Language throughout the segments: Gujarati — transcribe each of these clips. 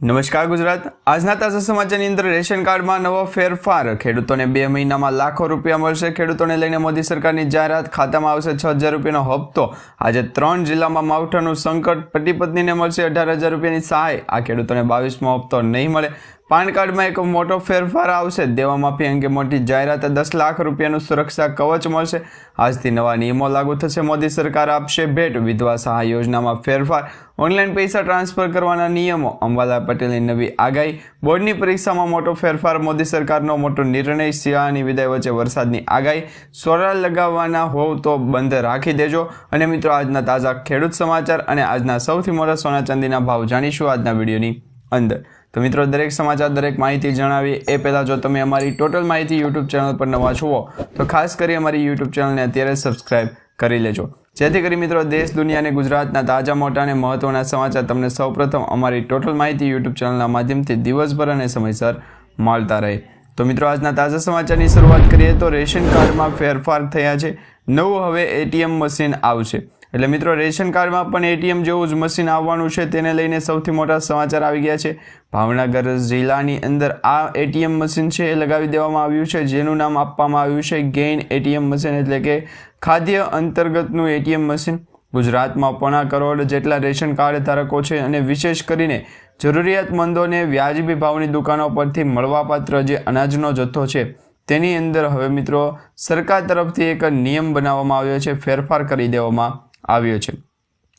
નમસ્કાર ગુજરાત. આજના તાજા સમાચારની અંદર રેશન કાર્ડમાં નવો ફેરફાર. ખેડૂતોને બે મહિનામાં લાખો રૂપિયા મળશે. ખેડૂતોને લઈને મોદી સરકારની જાહેરાત ખાતામાં આવશે છ હજાર રૂપિયાનો હપ્તો. આજે ત્રણ જિલ્લામાં માવઠાનું સંકટ પતિ પત્નીને મળશે અઢાર હજાર રૂપિયાની સહાય. આ ખેડૂતોને બાવીસમો હપ્તો નહીં મળે. પાન કાર્ડમાં એક મોટો ફેરફાર આવશે. દેવા માફી અંગે મોટી જાહેરાત દસ લાખ રૂપિયાનું સુરક્ષા કવચ મળશે. આજથી નવા નિયમો લાગુ થશે. મોદી સરકાર આપશે ભેટ. વિધવા સહાય યોજનામાં ફેરફાર. ઓનલાઈન પૈસા ટ્રાન્સફર કરવાના નિયમો. અંબાલા પટેલની નવી આગાહી. બોર્ડની પરીક્ષામાં મોટો ફેરફાર. મોદી સરકારનો મોટો નિર્ણય. શિયાળાની વિદાય વચ્ચે વરસાદની આગાહી. સોરા લગાવવાના હોવ તો બંધ રાખી દેજો. અને મિત્રો, આજના તાજા ખેડૂત સમાચાર અને આજના સૌથી મોટા સોના ચાંદીના ભાવ જાણીશું આજના વિડીયોની અંદર. તો મિત્રો, દરેક સમાચાર, દરેક માહિતી જણાવી. એ પહેલાં જો તમે અમારી ટોટલ માહિતી યુટ્યુબ ચેનલ પર નવા છુઓ તો ખાસ કરી અમારી યુટ્યુબ ચેનલને અત્યારે સબસ્ક્રાઇબ કરી લેજો. જેથી કરી મિત્રો, દેશ, દુનિયા અને ગુજરાતના તાજા, મોટા અને મહત્વના સમાચાર તમને સૌપ્રથમ અમારી ટોટલ માહિતી યુટ્યુબ ચેનલના માધ્યમથી દિવસભર અને સમયસર મળતા રહે. તો મિત્રો, આજના તાજા સમાચારની શરૂઆત કરીએ તો રેશન કાર્ડમાં ફેરફાર થયા છે. નવું હવે એટીએમ મશીન આવશે. એટલે મિત્રો, રેશન કાર્ડમાં પણ એટીએમ જેવું જ મશીન આવવાનું છે, તેને લઈને સૌથી મોટા સમાચાર આવી ગયા છે. ભાવનગર જિલ્લાની અંદર આ એટીએમ મશીન છે એ લગાવી દેવામાં આવ્યું છે, જેનું નામ આપવામાં આવ્યું છે ગેઇન એટીએમ મશીન, એટલે કે ખાદ્ય અંતર્ગતનું એટીએમ મશીન. ગુજરાતમાં પોણા કરોડ જેટલા રેશન કાર્ડ ધારકો છે અને વિશેષ કરીને જરૂરિયાતમંદોને વ્યાજબી ભાવની દુકાનો પરથી મળવાપાત્ર જે અનાજનો જથ્થો છે, તેની અંદર હવે મિત્રો સરકાર તરફથી એક નિયમ બનાવવામાં આવ્યો છે, ફેરફાર કરી દેવામાં આવ્યો છે.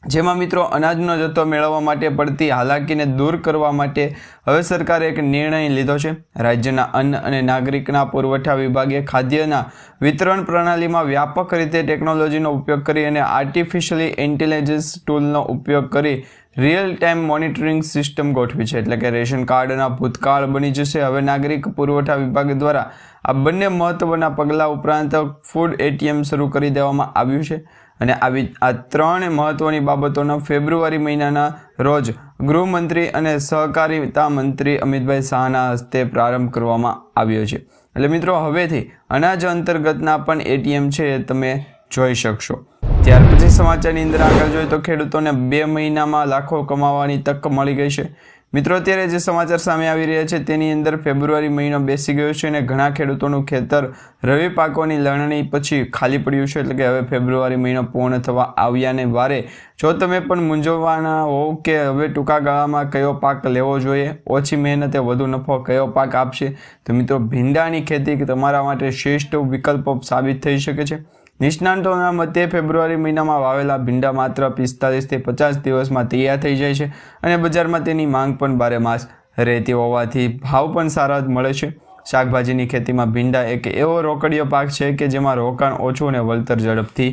જેમાં મિત્રો અનાજનો જથ્થો મેળવવા માટે પડતી હાલાકીને દૂર કરવા માટે હવે સરકારે એક નિર્ણય લીધો છે. રાજ્યના અન્ન અને નાગરિકના પુરવઠા વિભાગે ખાદ્યના વિતરણ પ્રણાલીમાં વ્યાપક રીતે ટેકનોલોજીનો ઉપયોગ કરી અને આર્ટિફિશિયલી ઇન્ટેલિજન્સ ટૂલનો ઉપયોગ કરી રિયલ ટાઈમ મોનિટરિંગ સિસ્ટમ ગોઠવી છે. એટલે કે રેશન કાર્ડના ભૂતકાળ બની જશે. હવે નાગરિક પુરવઠા વિભાગ દ્વારા આ બંને મહત્વના પગલાં ઉપરાંત ફૂડ એટીએમ શરૂ કરી દેવામાં આવ્યું છે. અને આવી આ ત્રણ મહત્વની બાબતોનો ફેબ્રુઆરી મહિનાના રોજ ગૃહમંત્રી અને સહકારિતા મંત્રી અમિતભાઈ શાહના હસ્તે પ્રારંભ કરવામાં આવ્યો છે. એટલે મિત્રો, હવેથી અનાજ અંતર્ગતના પણ એટીએમ છે તમે જોઈ શકશો. ત્યાર પછી સમાચારની અંદર આગળ જોઈએ તો ખેડૂતોને બે મહિનામાં લાખો કમાવાની તક મળી ગઈ છે. મિત્રો, અત્યારે જે સમાચાર સામે આવી રહ્યા છે, તેની અંદર ફેબ્રુઆરી મહિનો બેસી ગયો છે અને ઘણા ખેડૂતોનું ખેતર રવિ પાકોની લણણી પછી ખાલી પડ્યું છે. એટલે કે હવે ફેબ્રુઆરી મહિનો પૂર્ણ થવા આવ્યાને વારે. જો તમે પણ મૂંઝવવાના હોવ કે હવે ટૂંકા ગાળામાં કયો પાક લેવો જોઈએ, ઓછી મહેનતે વધુ નફો કયો પાક આપશે, તો મિત્રો, ભીંડાની ખેતી તમારા માટે શ્રેષ્ઠ વિકલ્પ સાબિત થઈ શકે છે. નિષ્ણાંતોના મતે ફેબ્રુઆરી મહિનામાં વાવેલા ભીંડા માત્ર પિસ્તાલીસથી પચાસ દિવસમાં તૈયાર થઈ જાય છે અને બજારમાં તેની માંગ પણ બારે માસ રહેતી હોવાથી ભાવ પણ સારા મળે છે. શાકભાજીની ખેતીમાં ભીંડા એક એવો રોકડીયો પાક છે કે જેમાં રોકાણ ઓછું અને વળતર ઝડપથી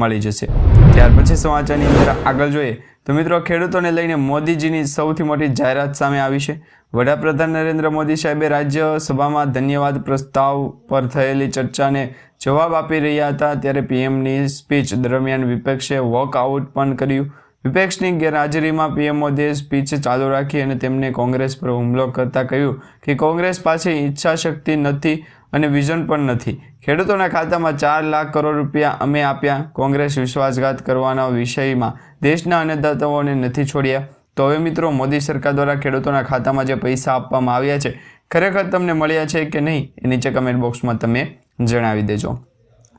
મળી જશે. ત્યાર પછી સમાચારની અંદર આગળ જોઈએ તો મિત્રો ખેડૂતોને લઈને મોદીજીની સૌથી મોટી જાહેરાત સામે આવી છે. વડાપ્રધાન નરેન્દ્ર મોદી સાહેબે રાજ્યસભામાં ધન્યવાદ પ્રસ્તાવ પર થયેલી ચર્ચાને જવાબ આપી રહ્યા હતા, ત્યારે પીએમની સ્પીચ દરમિયાન વિપક્ષે વોકઆઉટ પણ કર્યું. વિપક્ષની ગેરહાજરીમાં પીએમ મોદીએ સ્પીચ ચાલુ રાખી અને તેમને કોંગ્રેસ પર હુમલો કરતા કહ્યું કે કોંગ્રેસ પાસે ઈચ્છા શક્તિ નથી અને વિઝન પણ નથી. ખેડૂતોના ખાતામાં ચાર લાખ કરોડ રૂપિયા અમે આપ્યા. કોંગ્રેસ વિશ્વાસઘાત કરવાના વિષયમાં દેશના અન્નદાતાઓને નથી છોડ્યા. તો હવે મિત્રો, મોદી સરકાર દ્વારા ખેડૂતોના ખાતામાં જે પૈસા આપવામાં આવ્યા છે, ખરેખર તમને મળ્યા છે કે નહીં, એ નીચે કમેન્ટ બોક્સમાં તમે જણાવી દેજો.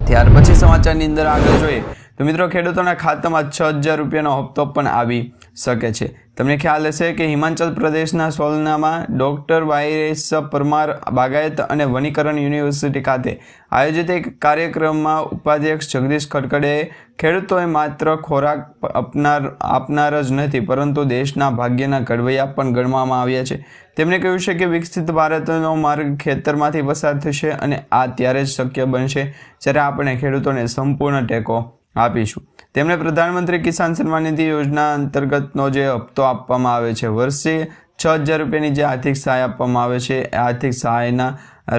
ત્યાર પછી સમાચારની અંદર આગળ જોઈએ, તો મિત્રો, ખેડૂતોના ખાતામાં છ હજાર રૂપિયાનો હપ્તો પણ આવી શકે છે. તમને ખ્યાલ હશે કે હિમાચલ પ્રદેશના સોલનામાં ડૉક્ટર વાયરેસ પરમાર બાગાયત અને વનીકરણ યુનિવર્સિટી ખાતે આયોજિત એક કાર્યક્રમમાં ઉપાધ્યક્ષ જગદીશ ખડકડેએ ખેડૂતોએ માત્ર ખોરાક આપનાર આપનાર જ નથી, પરંતુ દેશના ભાગ્યના ઘડવૈયા પણ ગણવામાં આવ્યા છે. તેમણે કહ્યું છે કે વિકસિત ભારતનો માર્ગ ખેતરમાંથી પસાર થશે અને આ ત્યારે જ શક્ય બનશે જ્યારે આપણે ખેડૂતોને સંપૂર્ણ ટેકો આપીશું. તેમણે પ્રધાનમંત્રી કિસાન સન્માન નિધિ યોજના અંતર્ગતનો જે હપ્તો આપવામાં આવે છે વર્ષે છ હજાર રૂપિયાની જે આર્થિક સહાય આપવામાં આવે છે, એ આર્થિક સહાયના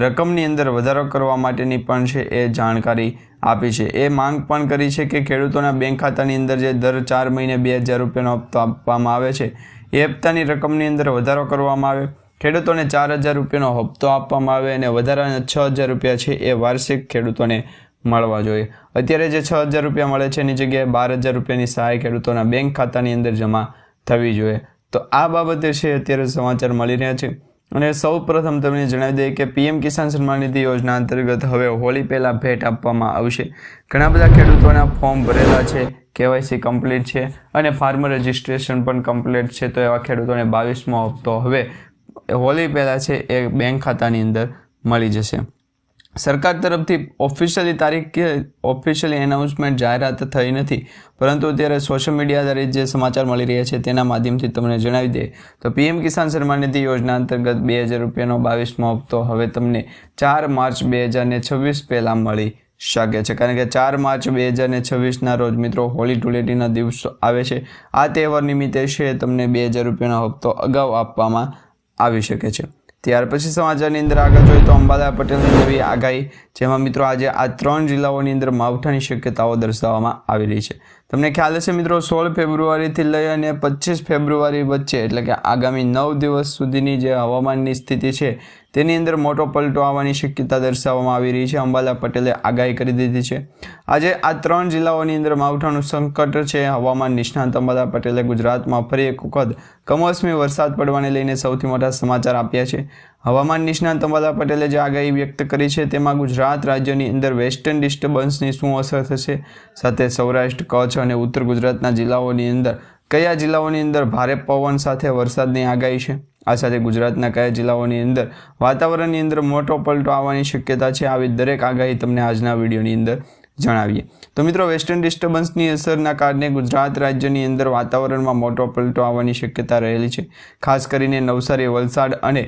રકમની અંદર વધારો કરવા માટેની પણ છે એ જાણકારી આપી છે. એ માંગ પણ કરી છે કે ખેડૂતોના બેંક ખાતાની અંદર જે દર ચાર મહિને બે હજાર રૂપિયાનો હપ્તો આપવામાં આવે છે, એ હપ્તાની રકમની અંદર વધારો કરવામાં આવે. ખેડૂતોને ચાર હજાર રૂપિયાનો હપ્તો આપવામાં આવે અને વધારાના છ હજાર રૂપિયા છે એ વાર્ષિક ખેડૂતોને મળવા જોઈએ. અત્યારે જે છ હજાર રૂપિયા મળે છે, એની જગ્યાએ બાર હજાર રૂપિયાની સહાય ખેડૂતોના બેંક ખાતાની અંદર જમા થવી જોઈએ. તો આ બાબતે છે અત્યારે સમાચાર મળી રહ્યા છે. અને સૌ પ્રથમ તમને જણાવી દઈએ કે પીએમ કિસાન સન્માન નિધિ યોજના અંતર્ગત હવે હોળી પહેલાં ભેટ આપવામાં આવશે. ઘણા બધા ખેડૂતોના ફોર્મ ભરેલા છે, કેવાયસી કમ્પ્લીટ છે અને ફાર્મર રજિસ્ટ્રેશન પણ કમ્પ્લીટ છે. તો એવા ખેડૂતોને બાવીસમો હપ્તો હવે હોળી પહેલાં છે એ બેંક ખાતાની અંદર મળી જશે. સરકાર તરફથી ઓફિશિયલી તારીખ કે ઓફિશિયલી એનાઉન્સમેન્ટ જાહેરાત થઈ નથી, પરંતુ અત્યારે સોશિયલ મીડિયા આધારિત જે સમાચાર મળી રહ્યા છે તેના માધ્યમથી તમને જણાવી દે. તો પીએમ કિસાન સન્માન નિધિ યોજના અંતર્ગત બે હજાર રૂપિયાનો બાવીસમો હપ્તો હવે તમને ચાર માર્ચ બે હજાર ને છવ્વીસ પહેલાં મળી શકે છે. કારણ કે ચાર માર્ચ બે હજાર ને છવ્વીસના રોજ મિત્રો હોળી ધૂળેટીના દિવસો આવે છે. આ તહેવાર નિમિત્તે છે તમને બે હજાર રૂપિયાનો હપ્તો અગાઉ આપવામાં આવી શકે છે. ત્યાર પછી સમાચારની અંદર આગળ જોઈએ તો અંબાલા પટેલની નવી આગાહી, જેમાં મિત્રો આજે આ ત્રણ જિલ્લાઓની અંદર માવઠાની શક્યતાઓ દર્શાવવામાં આવી રહી છે. તમને ખ્યાલ હશે મિત્રો, સોળ ફેબ્રુઆરીથી લઈ અને પચીસ ફેબ્રુઆરી વચ્ચે, એટલે કે આગામી નવ દિવસ સુધીની જે હવામાનની સ્થિતિ છે તેની અંદર મોટો પલટો આવવાની શક્યતા દર્શાવવામાં આવી રહી છે. અંબાલા પટેલે આગાહી કરી દીધી છે. આજે આ ત્રણ જિલ્લાઓની અંદર માવઠાનું સંકટ છે. હવામાન નિષ્ણાંત અંબાલા પટેલે ગુજરાતમાં ફરી એક વખત કમોસમી વરસાદ પડવાને લઈને સૌથી મોટા સમાચાર આપ્યા છે. હવામાન નિષ્ણાંત અંબાલા પટેલે જે આગાહી વ્યક્ત કરી છે તેમાં ગુજરાત રાજ્યની અંદર વેસ્ટર્ન ડિસ્ટર્બન્સની શું અસર થશે? સાથે સૌરાષ્ટ્ર, કચ્છ અને ઉત્તર ગુજરાતના જિલ્લાઓની અંદર કયા જિલ્લાઓની અંદર ભારે પવન સાથે વરસાદની આગાહી છે? આ સાથે ગુજરાતના કયા જિલ્લાઓની અંદર વાતાવરણની અંદર મોટો પલટો આવવાની શક્યતા છે, આવી દરેક આગાહી તમને આજના વિડીયોની અંદર જણાવીએ. તો મિત્રો વેસ્ટર્ન ડિસ્ટર્બન્સની અસરના કારણે ગુજરાત રાજ્યની અંદર વાતાવરણમાં મોટો પલટો આવવાની શક્યતા રહેલી છે. ખાસ કરીને નવસારી, વલસાડ અને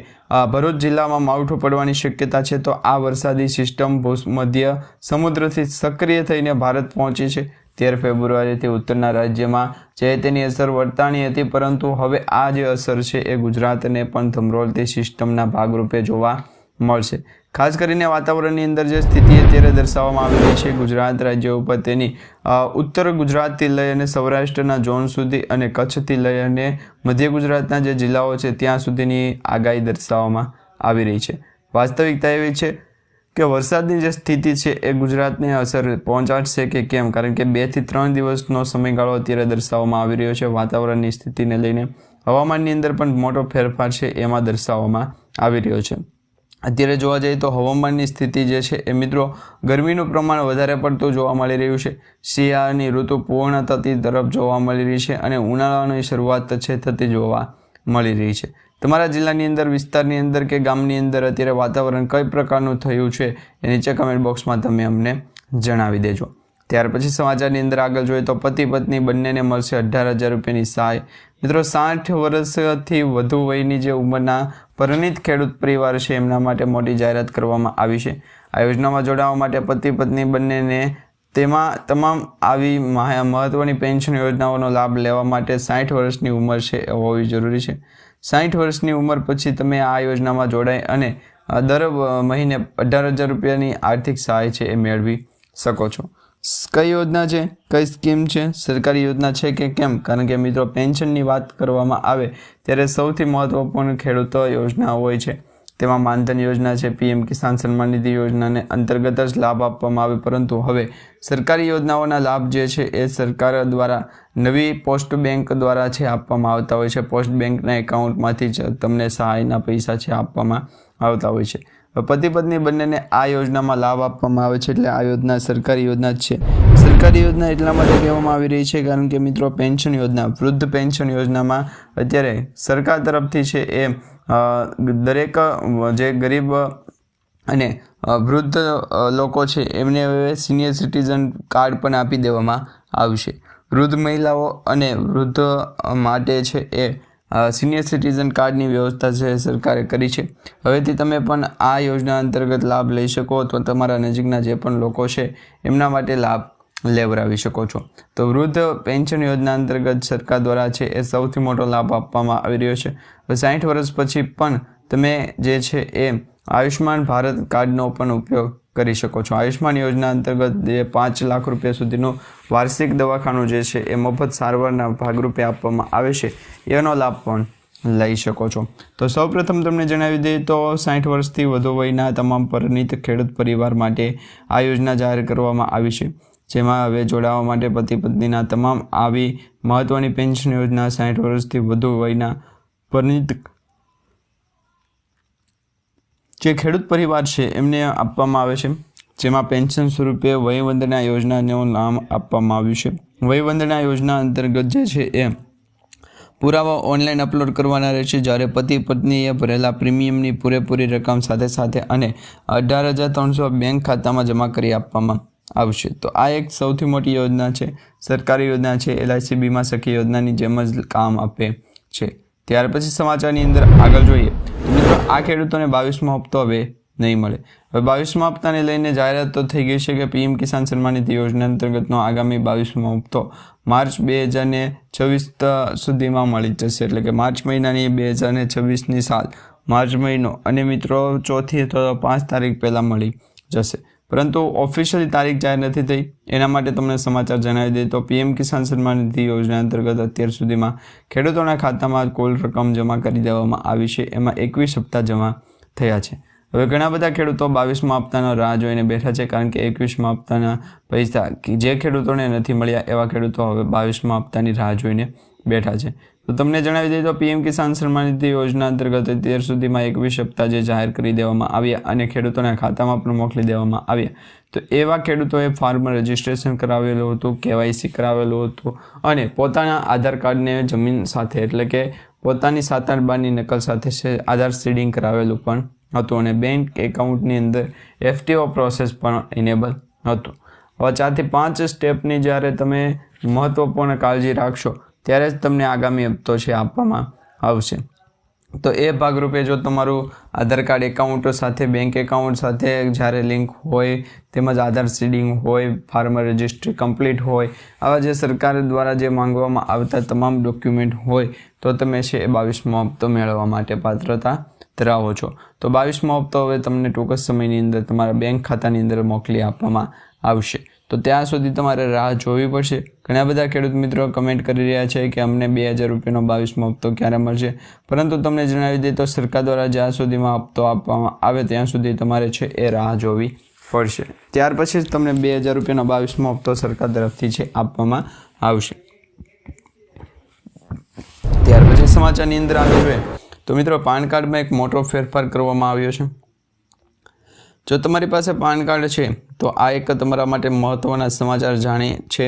ભરૂચ જિલ્લામાં માવઠું પડવાની શક્યતા છે. તો આ વરસાદી સિસ્ટમ ભૂમધ્ય સમુદ્રથી સક્રિય થઈને ભારત પહોંચી છે. તેર ફેબ્રુઆરીથી ઉત્તરના રાજ્યમાં જે તેની અસર વર્તાણી હતી, પરંતુ હવે આ જે અસર છે એ ગુજરાતને પણ ધમરોલતી સિસ્ટમના ભાગરૂપે જોવા મળશે. ખાસ કરીને વાતાવરણની અંદર જે સ્થિતિ અત્યારે દર્શાવવામાં આવી રહી છે, ગુજરાત રાજ્ય ઉપર તેની ઉત્તર ગુજરાતથી લઈ અને સૌરાષ્ટ્રના ઝોન સુધી અને કચ્છથી લઈ અને મધ્ય ગુજરાતના જે જિલ્લાઓ છે, ત્યાં સુધીની આગાહી દર્શાવવામાં આવી રહી છે. વાસ્તવિકતા એવી છે કે વરસાદની જે સ્થિતિ છે એ ગુજરાતને અસર પહોંચાડશે કે કેમ? કારણ કે બેથી ત્રણ દિવસનો સમયગાળો અત્યારે દર્શાવવામાં આવી રહ્યો છે વાતાવરણની સ્થિતિને લઈને. હવામાનની અંદર પણ મોટો ફેરફાર છે એમાં દર્શાવવામાં આવી રહ્યો છે. અત્યારે જોવા જઈએ તો હવામાનની સ્થિતિ જે છે એ મિત્રો ગરમીનું પ્રમાણ વધારે પડતું જોવા મળી રહ્યું છે. શિયાળાની ઋતુ પૂર્ણ થતી તરફ જોવા મળી રહી છે અને ઉનાળાની શરૂઆત છે થતી જોવા મળી રહી છે. તમારા જિલ્લાની અંદર, વિસ્તારની અંદર કે ગામની અંદર અત્યારે વાતાવરણ કઈ પ્રકારનું થયું છે એ નીચે કમેન્ટ બોક્સમાં તમે અમને જણાવી દેજો. ત્યાર પછી સમાચારની અંદર આગળ જોઈએ તો પતિ પત્ની બંનેને મળશે અઢાર હજાર રૂપિયાની સહાય. મિત્રો, સાઠ વર્ષથી વધુ વયની જે ઉંમરના પરિણિત ખેડૂત પરિવાર છે, એમના માટે મોટી જાહેરાત કરવામાં આવી છે. આ યોજનામાં જોડાવા માટે પતિ પત્ની બંનેને તેમાં તમામ આવી મહા- મહત્વની પેન્શન યોજનાઓનો લાભ લેવા માટે સાઠ વર્ષની ઉંમર છે હોવી જરૂરી છે. સાઠ વર્ષની ઉંમર પછી તમે આ યોજનામાં જોડાઈ અને દર મહિને અઢાર હજાર રૂપિયાની આર્થિક સહાય છે એ મેળવી શકો છો. કઈ યોજના છે? કઈ સ્કીમ છે? સરકારી યોજના છે કે કેમ? કારણ કે મિત્રો, પેન્શનની વાત કરવામાં આવે ત્યારે સૌથી મહત્વપૂર્ણ ખેડૂતો યોજના હોય છે. તેમાં માનધન યોજના છે, પીએમ કિસાન સન્માન નિધિ યોજનાને અંતર્ગત જ લાભ આપવામાં આવે, પરંતુ હવે સરકારી યોજનાઓના લાભ જે છે એ સરકાર દ્વારા નવી પોસ્ટ બેંક દ્વારા છે આપવામાં આવતા હોય છે. પોસ્ટ બેંકના એકાઉન્ટમાંથી જ તમને સહાયના પૈસા છે આપવામાં આવતા હોય છે. પતિ પત્ની બંનેને આ યોજનામાં લાભ આપવામાં આવે છે એટલે આ યોજના સરકારી યોજના જ છે. સરકારી યોજના એટલા માટે કહેવામાં આવી રહી છે કારણ કે મિત્રો પેન્શન યોજના, વૃદ્ધ પેન્શન યોજનામાં અત્યારે સરકાર તરફથી છે એ દરેક જે ગરીબ અને વૃદ્ધ લોકો છે એમને હવે સિનિયર સિટીઝન કાર્ડ પણ આપી દેવામાં આવશે. વૃદ્ધ મહિલાઓ અને વૃદ્ધ માટે છે એ સિનિયર સિટીઝન કાર્ડની વ્યવસ્થા છે, સરકારે કરી છે. હવેથી તમે પણ આ યોજના અંતર્ગત લાભ લઈ શકો અથવા તમારા નજીકના જે પણ લોકો છે, એમના માટે લાભ લેવડાવી શકો છો. તો વૃદ્ધ પેન્શન યોજના અંતર્ગત સરકાર દ્વારા છે, એ સૌથી મોટો લાભ આપવામાં આવી રહ્યો છે. સાઠ વર્ષ પછી પણ તમે જે છે, એ આયુષ્માન ભારત કાર્ડનો પણ ઉપયોગ કરી શકો છો. આયુષ્માન યોજના અંતર્ગત જે પાંચ લાખ રૂપિયા સુધીનું વાર્ષિક દવાખાનું જે છે એ મફત સારવારના ભાગરૂપે આપવામાં આવે છે, એનો લાભ પણ લઈ શકો છો. તો સૌપ્રથમ તમને જણાવી દઈએ તો સાઠ વર્ષથી વધુ વયના તમામ પરિણીત ખેડૂત પરિવાર માટે આ યોજના જાહેર કરવામાં આવી છે, જેમાં હવે જોડાવા માટે પતિ પત્નીના તમામ આવી મહત્વની પેન્શન યોજના સાઠ વર્ષથી વધુ વયના પરિણીત જે ખેડૂત પરિવાર છે, એમને આપવામાં આવે છે. જેમાં પેન્શન સ્વરૂપે વયવંદના યોજનાનું નામ આપવામાં આવ્યું છે. વયવંદના યોજના અંતર્ગત જે છે, એ પુરાવા ઓનલાઈન અપલોડ કરવાના રહેશે. જ્યારે પતિ પત્નીએ ભરેલા પ્રીમિયમની પૂરેપૂરી રકમ સાથે સાથે અને અઢાર હજાર ત્રણસો બેંક ખાતામાં જમા કરી આપવામાં આવશે. તો આ એક સૌથી મોટી યોજના છે. સરકારી યોજના છે. એલઆઈસી બીમા સખી યોજનાની જેમ જ કામ આપે છે. ત્યાર પછી સમાચારની અંદર આગળ જોઈએ. આ ખેડૂતોને બાવીસમો હપ્તો હવે નહીં મળે. હવે બાવીસમો હપ્તાને લઈને જાહેરાત તો થઈ ગઈ છે કે પીએમ કિસાન સન્માન નિધિ યોજના અંતર્ગતનો આગામી બાવીસમો હપ્તો માર્ચ બે હજારને છવ્વીસ સુધીમાં મળી જશે. એટલે કે માર્ચ મહિનાની બે હજારને છવ્વીસની સાલ માર્ચ મહિનો. અને મિત્રો, ચોથી અથવા પાંચ તારીખ પહેલાં મળી જશે. પરંતુ ઓફિશિયલી તારીખ જાહેર નથી થઈ. એના માટે તમને સમાચાર જણાવી દઈએ તો પીએમ કિસાન સન્માન નિધિ યોજના અંતર્ગત અત્યાર સુધીમાં ખેડૂતોના ખાતામાં કુલ રકમ જમા કરી દેવામાં આવી છે. એમાં એકવીસ હપ્તા જમા થયા છે. હવે ઘણા બધા ખેડૂતો બાવીસમાં હપ્તાનો રાહ જોઈને બેઠા છે કારણ કે એકવીસમાં હપ્તાના પૈસા જે ખેડૂતોને નથી મળ્યા એવા ખેડૂતો હવે બાવીસમાં હપ્તાની રાહ જોઈને બેઠા છે. તો તમને જણાવી દઈએ તો પીએમ કિસાન સન્માન નિધિ યોજના અંતર્ગત અત્યાર સુધીમાં એકવીસ હપ્તા જે જાહેર કરી દેવામાં આવ્યા અને ખેડૂતોના ખાતામાં પણ મોકલી દેવામાં આવ્યા. તો એવા ખેડૂતોએ ફાર્મર રજિસ્ટ્રેશન કરાવેલું હતું, કેવાયસી કરાવેલું હતું અને પોતાના આધાર કાર્ડને જમીન સાથે એટલે કે પોતાની સાત આઠ બારની નકલ સાથે આધાર સીડિંગ કરાવેલું પણ હતું અને બેંક એકાઉન્ટની અંદર એફટીઓ પ્રોસેસ પણ ઇનેબલ હતું. હવે ચારથી પાંચ સ્ટેપની જ્યારે તમે મહત્ત્વપૂર્ણ કાળજી રાખશો ત્યારે જ તમને આગામી હપ્તો છે આપવામાં આવશે. તો એ ભાગરૂપે જો તમારું આધાર કાર્ડ એકાઉન્ટ સાથે, બેંક એકાઉન્ટ સાથે જ્યારે લિંક હોય, તેમજ આધાર સીડિંગ હોય, ફાર્મર રજિસ્ટ્રી કમ્પ્લીટ હોય, આવા જે સરકાર દ્વારા જે માંગવામાં આવતા તમામ ડોક્યુમેન્ટ હોય, તો તમે છે એ બાવીસમો હપ્તો મેળવવા માટે પાત્રતા ધરાવો છો. તો બાવીસમો હપ્તો હવે તમને ટૂંક સમયની અંદર તમારા બેંક ખાતાની અંદર મોકલી આપવામાં આવશે. તો ત્યાં સુધી તમારે રાહ જોવી પડશે. ઘણા બધા ખેડૂત મિત્રો કમેન્ટ કરી રહ્યા છે કે અમને બે હજાર રૂપિયાનો બાવીસમો હપ્તો ક્યારે મળશે? પરંતુ તમને જણાવી દઈએ તો સરકાર દ્વારા જ્યાં સુધીમાં હપ્તો આપવામાં આવે ત્યાં સુધી તમારે છે એ રાહ જોવી પડશે. ત્યાર પછી જ તમને બે હજાર રૂપિયાનો બાવીસમો હપ્તો સરકાર તરફથી છે આપવામાં આવશે. ત્યાર પછી સમાચારની અંદર આવે જોઈએ. તો મિત્રો પાન કાર્ડમાં એક મોટો ફેરફાર કરવામાં આવ્યો છે. જો તમારી પાસે પાન કાર્ડ છે, તો આ એક તમારા માટે મહત્ત્વના સમાચાર જાણે છે.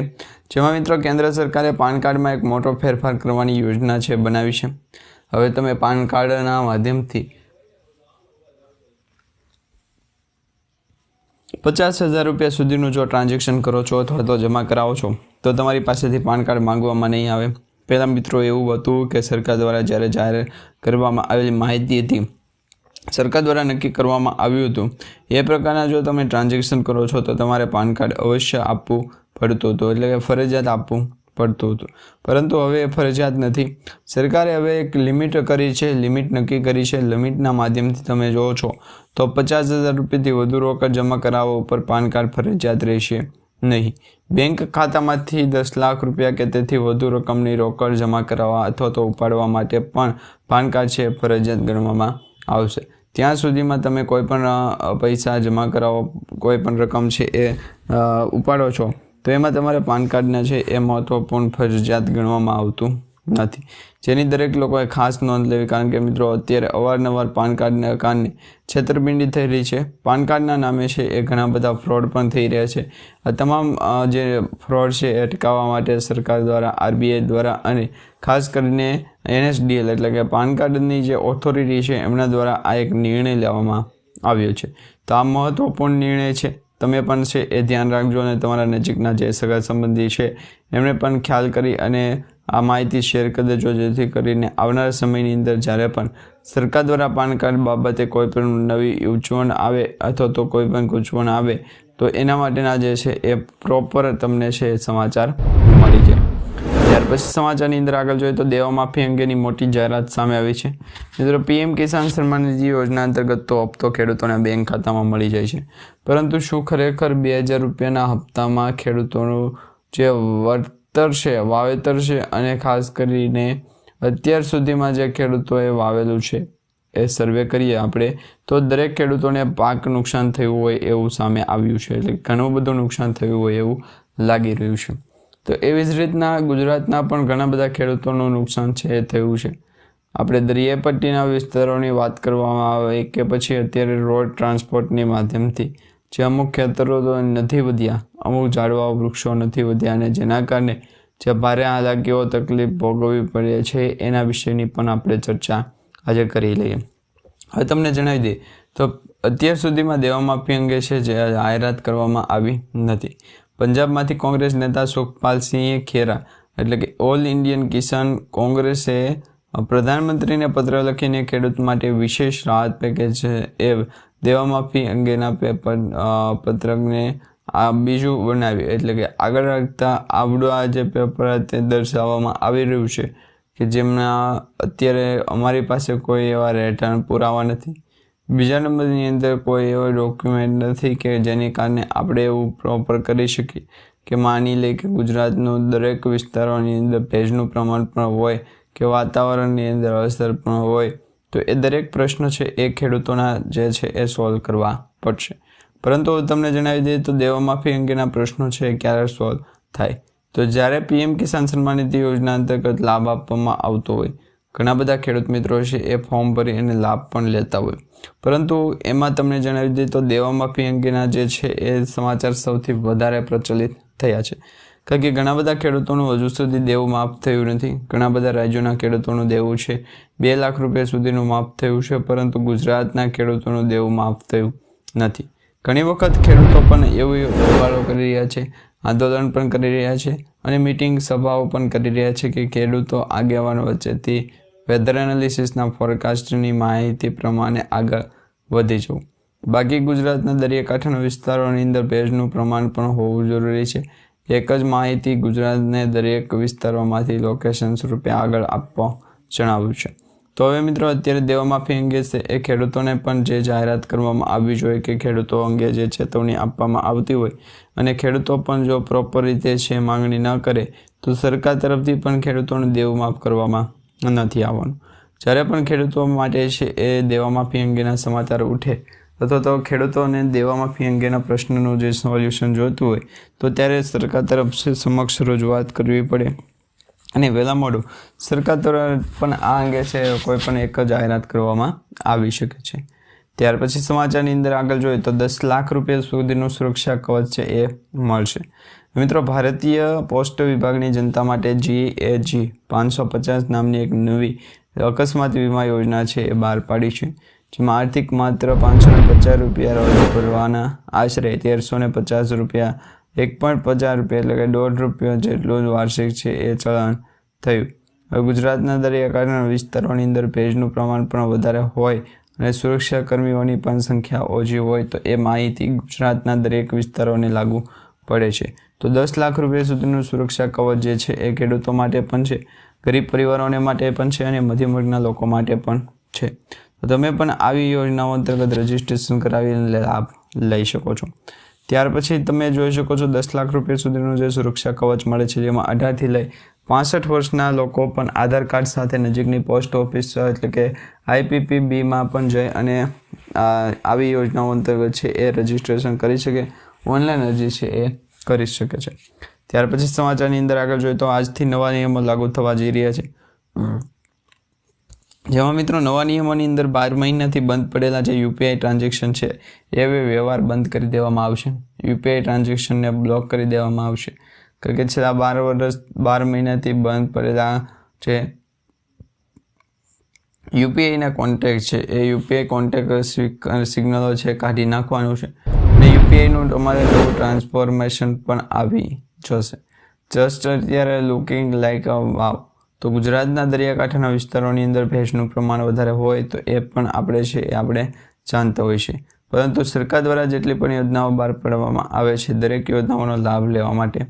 જેમાં મિત્રો, કેન્દ્ર સરકારે પાન કાર્ડમાં એક મોટો ફેરફાર કરવાની યોજના છે, બનાવી છે. હવે તમે પાન કાર્ડના માધ્યમથી પચાસ હજાર રૂપિયા સુધીનું જો ટ્રાન્ઝેક્શન કરો છો અથવા તો જમા કરાવો છો, તો તમારી પાસેથી પાન કાર્ડ માંગવામાં નહીં આવે. પહેલાં મિત્રો, એવું હતું કે સરકાર દ્વારા જ્યારે જાહેર કરવામાં આવેલી માહિતી હતી સરકાર દ્વારા નક્કી કરવામાં આવ્યું હતું. એ પ્રકારના જો તમે ટ્રાન્ઝેક્શન કરો છો, તો તમારે પાન કાર્ડ અવશ્ય આપવું પડતું હતું. એટલે કે ફરજિયાત આપવું પડતું હતું. પરંતુ હવે એ ફરજિયાત નથી. સરકારે હવે એક લિમિટ કરી છે, લિમિટ નક્કી કરી છે. લિમિટના માધ્યમથી તમે જુઓ છો, તો પચાસ હજાર રૂપિયાથી વધુ રોકડ જમા કરાવવા ઉપર પાન કાર્ડ ફરજિયાત રહેશે નહીં. બેંક ખાતામાંથી દસ લાખ રૂપિયા કે તેથી વધુ રકમની રોકડ જમા કરાવવા અથવા તો ઉપાડવા માટે પણ પાન કાર્ડ છે ફરજિયાત ગણવામાં આવશે. ત્યાં સુધીમાં તમે કોઈપણ પૈસા જમા કરાવો, કોઈ પણ રકમ છે એ ઉપાડો છો, તો એમાં તમારે પાન કાર્ડના છે એ મહત્ત્વપૂર્ણ ફરજિયાત ગણવામાં આવતું. નથી. જેની દરેક લોકોએ ખાસ નોંધ લેવી, કારણ કે મિત્રો અત્યારે અવારનવાર પાન કાર્ડના કારણે છેતરપિંડી થઈ રહી છે. પાન કાર્ડના નામે છે એ ઘણા બધા ફ્રોડ પણ થઈ રહ્યા છે. આ તમામ જે ફ્રોડ છે એ અટકાવવા માટે સરકાર દ્વારા, આરબીઆઈ દ્વારા અને ખાસ કરીને એનએસડીએલ એટલે કે પાન કાર્ડની જે ઓથોરિટી છે એમના દ્વારા આ એક નિર્ણય લેવામાં આવ્યો છે. તો આ મહત્ત્વપૂર્ણ નિર્ણય છે. તમે પણ છે એ ધ્યાન રાખજો અને તમારા નજીકના જે સગા સંબંધી છે એમને પણ ખ્યાલ કરી અને આ માહિતી શેર કરી દેજો, જેથી કરીને આવનારા સમયની અંદર જ્યારે પણ સરકાર દ્વારા પાન કાર્ડ બાબતે કોઈ પણ નવી ઉજવણ આવે અથવા તો કોઈ પણ ગૂંચવણ આવે, તો એના માટેના જે છે એ પ્રોપર તમને છે સમાચાર મળી જાય. ત્યાર પછી સમાચારની અંદર આગળ જોઈએ તો દેવા માફી અંગેની મોટી જાહેરાત સામે આવી છે. મિત્રો, પીએમ કિસાન સન્માન નિધિ યોજના અંતર્ગત તો હપ્તો ખેડૂતોના બેંક ખાતામાં મળી જાય છે. પરંતુ શું ખરેખર બે હજાર રૂપિયાના હપ્તામાં ખેડૂતોનું જે છે, વાવેતર છે અને ખાસ કરીને અત્યાર સુધીમાં જે ખેડૂતોએ વાવેલું છે, એ સર્વે કરીએ આપણે, તો દરેક ખેડૂતોને પાક નુકસાન થયું હોય એવું સામે આવ્યું છે, એટલે ઘણું બધું નુકસાન થયું હોય એવું લાગી રહ્યું છે. તો એવી જ રીતના ગુજરાતના પણ ઘણા બધા ખેડૂતોનું નુકસાન છે, એ થયું છે. આપણે દરિયાઈ પટ્ટીના વિસ્તારોની વાત કરવામાં આવે કે પછી અત્યારે રોડ ટ્રાન્સપોર્ટની માધ્યમથી જે અમુક ખેતરો તો નથી વધ્યા, અમુક ઝાડવાઓ વૃક્ષો નથી વધ્યા અને જેના કારણે જે ભારે હાલાકીઓ તકલીફ ભોગવવી પડે છે એના વિશેની પણ આપણે ચર્ચા આજે કરી લઈએ. હવે તમને જણાવી દઈએ તો અત્યાર સુધીમાં દેવામાફી અંગે છે જે જાહેરાત કરવામાં આવી નથી. પંજાબમાંથી કોંગ્રેસ નેતા સુખપાલસિંહે ખેરા એટલે કે ઓલ ઇન્ડિયન કિસાન કોંગ્રેસે પ્રધાનમંત્રીને પત્ર લખીને ખેડૂત માટે વિશેષ રાહત પેકેજ એ દેવા માફી અંગેના પેપર પત્રકને આ બીજું બનાવ્યું. એટલે કે આગળ રાખતા આવડું આ જે પેપર તે દર્શાવવામાં આવી રહ્યું છે કે જેમના અત્યારે અમારી પાસે કોઈ એવા રહેઠાણ પુરાવા નથી. બીજા નંબરની અંદર કોઈ એવો ડોક્યુમેન્ટ નથી કે જેને કારણે આપણે એવું પ્રોપર કરી શકીએ કે માની લે કે ગુજરાતનું દરેક વિસ્તારોની અંદર ભેજનું પ્રમાણ પણ હોય, કે વાતાવરણની અંદર અસર પણ હોય તો એ દરેક પ્રશ્ન છે એ ખેડૂતોના જે છે એ સોલ્વ કરવા પડશે. પરંતુ તમને જણાવી દઈએ તો દેવા માફી અંગેના પ્રશ્નો છે ક્યારે સોલ્વ થાય? તો જ્યારે પીએમ કિસાન સન્માન નિધિ યોજના અંતર્ગત લાભ આપવામાં આવતો હોય, ઘણા બધા ખેડૂત મિત્રો છે એ ફોર્મ ભરી અને લાભ પણ લેતા હોય. પરંતુ એમાં તમને જણાવી દઈએ તો દેવા માફી અંગેના જે છે એ સમાચાર સૌથી વધારે પ્રચલિત થયા છે. કારણ કે ઘણા બધા ખેડૂતોનું હજુ સુધી દેવું માફ થયું નથી. ઘણા બધા રાજ્યોના ખેડૂતોનું દેવું છે. બે લાખ રૂપિયા સુધીનું માફ થયું છે, પરંતુ ગુજરાતના ખેડૂતોનું દેવું માફ થયું નથી. ઘણી વખત ખેડૂતો પણ એવું હોબાળો કરી રહ્યા છે, આંદોલન પણ કરી રહ્યા છે અને મિટિંગ સભાઓ પણ કરી રહ્યા છે કે ખેડૂતો આગેવાનો વચ્ચેથી વેધર એનાલિસિસના ફોરકાસ્ટની માહિતી પ્રમાણે આગળ વધી જવું બાકી ગુજરાતના દરિયાકાંઠાના વિસ્તારોની અંદર ભેજનું પ્રમાણ પણ હોવું જરૂરી છે. એક જ માહિતી ગુજરાતને દરેક વિસ્તારોમાંથી લોકેશન રૂપે આગળ આપવા જણાવ્યું છે. તો હવે મિત્રો, અત્યારે દેવા માફી અંગે છે, એ ખેડૂતોને પણ જે જાહેરાત કરવામાં આવવી જોઈએ કે ખેડૂતો અંગે જે ચેતવણી આપવામાં આવતી હોય અને ખેડૂતો પણ જો પ્રોપર રીતે છે, માંગણી ન કરે, તો સરકાર તરફથી પણ ખેડૂતોને દેવું માફ કરવામાં નથી આવવાનું. જ્યારે પણ ખેડૂતો માટે છે, એ દેવા માફી અંગેના સમાચાર ઉઠે અથવા તો ખેડૂતોને દેવા માફી અંગેના પ્રશ્નનું જે સોલ્યુશન જોઈતું હોય, તો ત્યારે સરકાર તરફ સમક્ષ રજૂઆત કરવી પડે. અને વહેલા મોડું, સરકાર તરફ પણ આ અંગે છે, કોઈ પણ એક જાહેરાત કરવામાં આવી શકે છે. ત્યાર પછી સમાચારની અંદર આગળ જોઈએ તો દસ લાખ રૂપિયા સુધીનું સુરક્ષા કવચ છે એ મળશે. મિત્રો, ભારતીય પોસ્ટ વિભાગની જનતા માટે જી એ જી પાંચસો પચાસ નામની એક નવી અકસ્માત વીમા યોજના છે એ બહાર પાડી છે. જેમાં આર્થિક માત્ર પાંચસો ને પચાસ રૂપિયા રોજ ભરવાના આશરે તેરસો ને પચાસ રૂપિયા, એક પણ પચાસ રૂપિયા એટલે કે દોઢ રૂપિયા જેટલું વાર્ષિક છે એ ચલણ થયું. હવે ગુજરાતના દરિયાકાંઠાના વિસ્તારોની અંદર ભેજનું પ્રમાણ પણ વધારે હોય અને સુરક્ષા કર્મીઓની પણ સંખ્યા ઓછી હોય તો એ માહિતી ગુજરાતના દરેક વિસ્તારોને લાગુ પડે છે. તો દસ લાખ રૂપિયા સુધીનું સુરક્ષા કવચ જે છે એ ખેડૂતો માટે પણ છે, ગરીબ પરિવારોને માટે પણ છે અને મધ્યમ વર્ગના લોકો માટે પણ છે. તમે પણ આવી યોજનાઓ અંતર્ગત રજીસ્ટ્રેશન કરાવીને લાભ લઈ શકો છો. ત્યાર પછી તમે જોઈ શકો છો દસ લાખ રૂપિયા સુધીનું જે સુરક્ષા કવચ મળે છે, જેમાં અઢારથી લઈ પાસઠ વર્ષના લોકો પણ આધાર કાર્ડ સાથે નજીકની પોસ્ટ ઓફિસ એટલે કે આઈપીપી બીમાં પણ જઈ અને આવી યોજનાઓ અંતર્ગત છે એ રજીસ્ટ્રેશન કરી શકે ઓનલાઈન અરજી છે એ કરી શકે છે. ત્યાર પછી સમાચારની અંદર આગળ જોઈએ તો આજથી નવા નિયમો લાગુ થવા જઈ રહ્યા છે. જેમાં મિત્રો નવા નિયમોની અંદર બાર મહિનાથી બંધ પડેલા જે યુપીઆઈ ટ્રાન્ઝેક્શન છે એ વ્યવહાર બંધ કરી દેવામાં આવશે. યુપીઆઈ ટ્રાન્ઝેક્શનને બ્લોક કરી દેવામાં આવશે. કારણ કે છેલ્લા બાર વર્ષ, બાર મહિનાથી બંધ પડેલા જે યુપીઆઈના કોન્ટેક્ટ છે, એ યુપીઆઈ કોન્ટેક્ટ સિગ્નલો છે કાઢી નાખવાનું છે. અને યુપીઆઈનું તમારે નવું ટ્રાન્સફોર્મેશન પણ આવી જશે. જસ્ટ અત્યારે લુકિંગ લાઈક અ વાવ તો ગુજરાતના દરિયાકાંઠાના વિસ્તારોની અંદર ભેજનું પ્રમાણ વધારે હોય તો એ પણ આપણે છે એ આપણે જાણતા હોય છે પરંતુ સરકાર દ્વારા જેટલી પણ યોજનાઓ બહાર પાડવામાં આવે છે, દરેક યોજનાઓનો લાભ લેવા માટે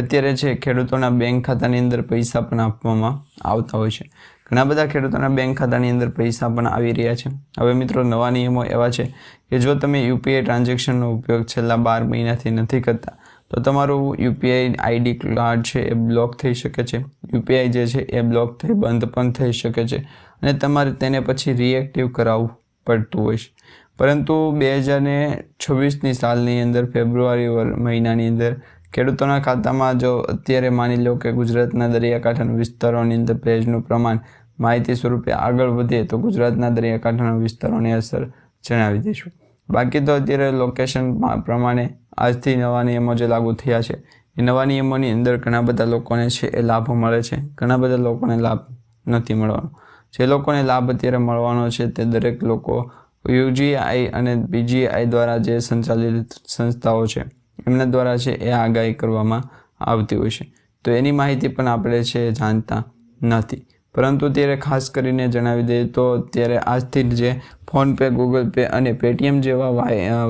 અત્યારે છે ખેડૂતોના બેંક ખાતાની અંદર પૈસા પણ આપવામાં આવતા હોય છે. ઘણા બધા ખેડૂતોના બેંક ખાતાની અંદર પૈસા પણ આવી રહ્યા છે. હવે મિત્રો નવા નિયમો એવા છે કે જો તમે યુપીઆઈ ટ્રાન્ઝેક્શનનો ઉપયોગ છેલ્લા બાર મહિનાથી નથી કરતા તો તમારું યુપીઆઈ આઈડી કાર્ડ છે એ બ્લોક થઈ શકે છે. યુપીઆઈ જે છે એ બ્લોક થઈ બંધ પણ થઈ શકે છે અને તમારે તેને પછી રિએક્ટિવ કરાવવું પડતું હોય છે. પરંતુ બે હજાર ને છવ્વીસની સાલની અંદર, ફેબ્રુઆરી મહિનાની અંદર ખેડૂતોના ખાતામાં જો અત્યારે માની લો કે ગુજરાતના દરિયાકાંઠાના વિસ્તારોની અંદર ભેજનું પ્રમાણ માહિતી સ્વરૂપે આગળ વધે તો ગુજરાતના દરિયાકાંઠાના વિસ્તારોની અસર જણાવી દઈશું. બાકી તો અત્યારે લોકેશન પ્રમાણે આજથી નવા નિયમો જે લાગુ થયા છે, એ નવા નિયમોની અંદર ઘણા બધા લોકોને છે એ લાભો મળે છે. ઘણા બધા લોકોને લાભ નથી મળવાનો. જે લોકોને લાભ અત્યારે મળવાનો છે તે દરેક લોકો યુજીઆઈ અને બીજીઆઈ દ્વારા જે સંચાલિત સંસ્થાઓ છે, એમના દ્વારા છે એ આગાહી કરવામાં આવતી હોય છે. તો એની માહિતી પણ આપણે છે જાણતા નથી. પરંતુ ત્યારે ખાસ કરીને જણાવી દઈએ તો ત્યારે આજથી જ ફોનપે ગૂગલ પે અને પેટીએમ જેવા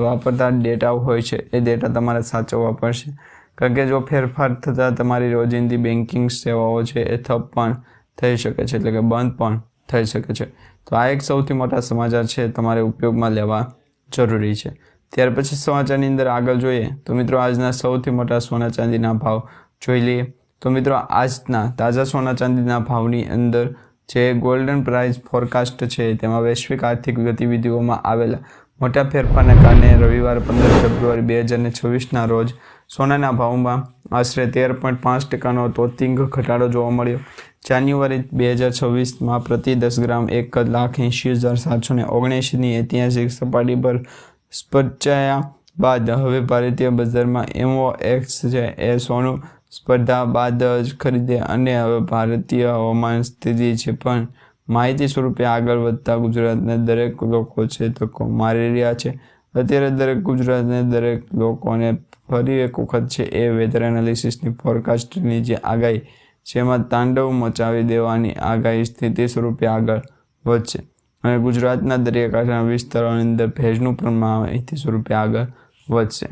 વાપરતા ડેટા હોય છે, એ ડેટા તમારે સાચવવા પડશે. કારણ કે જો ફેરફાર થતાં તમારી રોજિંદી બેન્કિંગ સેવાઓ છે એ થપ પણ થઈ શકે છે, એટલે કે બંધ પણ થઈ શકે છે. તો આ એક સૌથી મોટા સમાચાર છે, તમારે ઉપયોગમાં લેવા જરૂરી છે. ત્યાર પછી સમાચારની અંદર આગળ જોઈએ, તો મિત્રો આજના સૌથી મોટા સોના ચાંદીના ભાવ જોઈ લઈએ. તો મિત્રો, આજના તાજા સોના ચાંદીના ભાવની અંદર જે ગોલ્ડન પ્રાઇસ ફોરકાસ્ટ છે, તેમાં વૈશ્વિક આર્થિક ગતિવિધિઓમાં આવેલા મોટા ફેરફારને કારણે રવિવાર પંદર ફેબ્રુઆરી બે હજાર છવ્વીસના રોજ સોનાના ભાવમાં આશરે તેર પોઈન્ટ પાંચ ટકાનો તોતિંગ ઘટાડો જોવા મળ્યો. જાન્યુઆરી બે હજાર છવ્વીસમાં પ્રતિ દસ ગ્રામ એક લાખ એંશી હજાર સાતસો ને ઓગણએંશીની ઐતિહાસિક સપાટી પર સ્પર્ચાયા બાદ હવે ભારતીય બજારમાં એમઓ એક્સ છે એ સોનું સ્પર્ધા બાદ જ ખરીદે અને હવે ભારતીય હવામાન સ્થિતિ છે પણ માહિતી સ્વરૂપે આગળ વધતા ગુજરાતના દરેક લોકો છે તકો મારી રહ્યા છે. અત્યારે દરેક ગુજરાતના દરેક લોકોને ફરી એક વખત છે એ વેધર એનાલિસિસની ફોરકાસ્ટની જે આગાહી, જેમાં તાંડવ મચાવી દેવાની આગાહી સ્થિતિ સ્વરૂપે આગળ વધશે. અને ગુજરાતના દરિયાકાંઠાના વિસ્તારોની અંદર ભેજનું પણ માહિતી સ્વરૂપે આગળ વધશે.